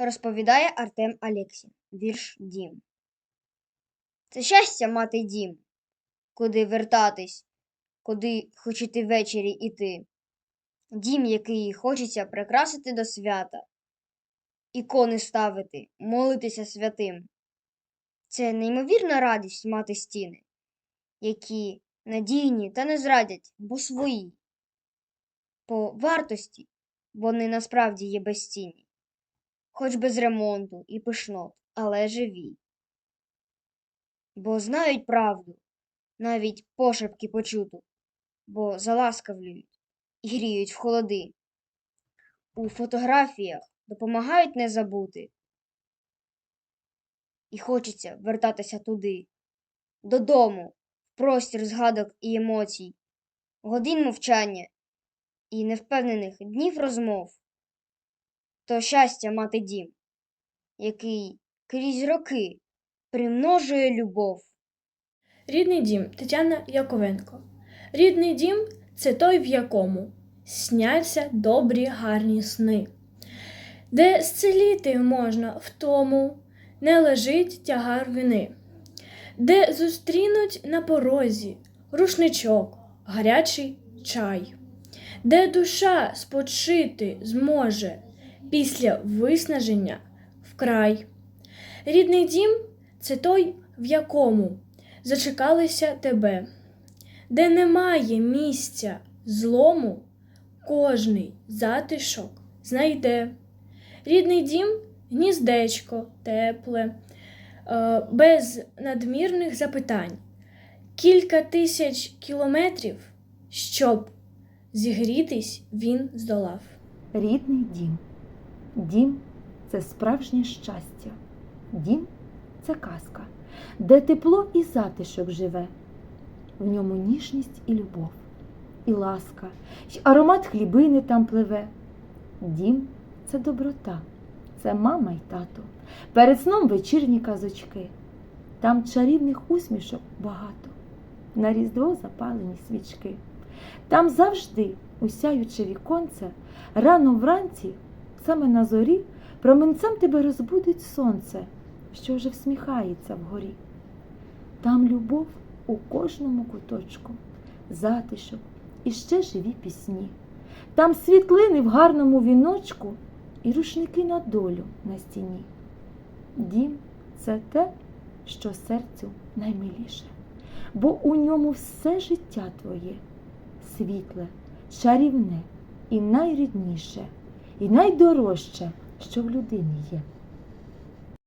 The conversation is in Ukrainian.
Розповідає Артем Алєксін. Вірш Дім. Це щастя мати дім, куди вертатись, куди хочете ввечері іти. Дім, який хочеться прикрасити до свята, ікони ставити, молитися святим. Це неймовірна радість мати стіни, які надійні та не зрадять, бо свої. По вартості вони насправді є безцінні, хоч без ремонту і пишнот, але живі. Бо знають правду, навіть пошепки почуту, бо заласкавлюють і гріють в холоди. У фотографіях допомагають не забути. І хочеться вертатися туди, додому, в простір згадок і емоцій, годин мовчання і невпевнених днів розмов. То щастя мати дім, який крізь роки примножує любов. Рідний дім Тетяна Яковенко. Рідний дім це той, в якому сняться добрі гарні сни, де зціліти можна в тому, не лежить тягар вини, де зустрінуть на порозі рушничок, гарячий чай, де душа спочити зможе після виснаження вкрай. Рідний дім це той, в якому зачекалися тебе, де немає місця злому, кожний затишок знайде. Рідний дім гніздечко тепле, е, без надмірних запитань, кілька тисяч кілометрів, щоб зігрітись він здолав. Рідний дім. Дім це справжнє щастя. Дім це казка, де тепло і затишок живе. В ньому ніжність і любов, і ласка, й аромат хлібини там пливе. Дім це доброта, це мама й тато. Перед сном вечірні казочки. Там чарівних усмішок багато, на різдво запалені свічки. Там завжди, усяюче віконце, рано вранці, саме на зорі, променцем тебе розбудить сонце, що вже всміхається вгорі. Там любов у кожному куточку, затишок і ще живі пісні. Там світлини в гарному віночку і рушники на долю на стіні. Дім це те, що серцю наймиліше, бо у ньому все життя твоє світле, чарівне і найрідніше, і найдорожче, що в людині є.